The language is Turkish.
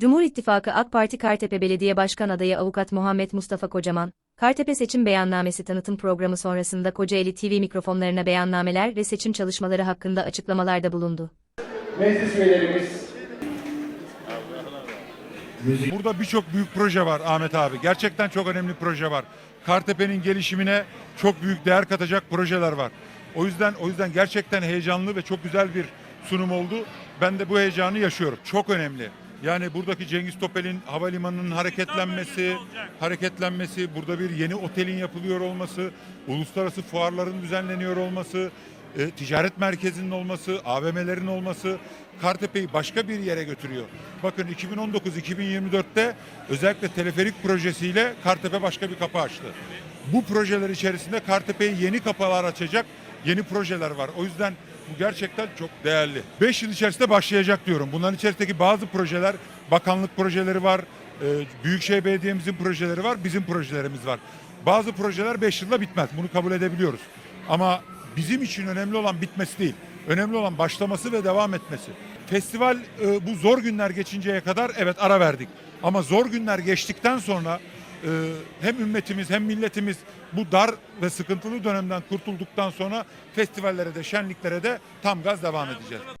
Cumhur İttifakı AK Parti Kartepe Belediye Başkan Adayı Avukat Muhammed Mustafa Kocaman, Kartepe Seçim Beyannamesi tanıtım programı sonrasında Kocaeli TV mikrofonlarına beyannameler ve seçim çalışmaları hakkında açıklamalarda bulundu. Meclis üyelerimiz, Burada birçok büyük proje var Ahmet abi. Gerçekten çok önemli proje var. Kartepe'nin gelişimine çok büyük değer katacak projeler var. O yüzden o yüzden gerçekten heyecanlı ve çok güzel bir sunum oldu. Ben de bu heyecanı yaşıyorum. Çok önemli. Yani buradaki Cengiz Topel'in havalimanının hareketlenmesi, hareketlenmesi, burada bir yeni otelin yapılıyor olması, uluslararası fuarların düzenleniyor olması, e, ticaret merkezinin olması, AVM'lerin olması Kartepe'yi başka bir yere götürüyor. Bakın 2019-2024'te özellikle teleferik projesiyle Kartepe başka bir kapı açtı. Bu projeler içerisinde Kartepe'ye yeni kapılar açacak yeni projeler var. O yüzden bu gerçekten çok değerli. 5 yıl içerisinde başlayacak diyorum. Bunların içerisindeki bazı projeler, bakanlık projeleri var, e, Büyükşehir Belediye'mizin projeleri var, bizim projelerimiz var. Bazı projeler 5 yılda bitmez. Bunu kabul edebiliyoruz. Ama bizim için önemli olan bitmesi değil. Önemli olan başlaması ve devam etmesi. Festival e, bu zor günler geçinceye kadar evet ara verdik. Ama zor günler geçtikten sonra hem ümmetimiz hem milletimiz bu dar ve sıkıntılı dönemden kurtulduktan sonra festivallere de şenliklere de tam gaz devam edeceğiz.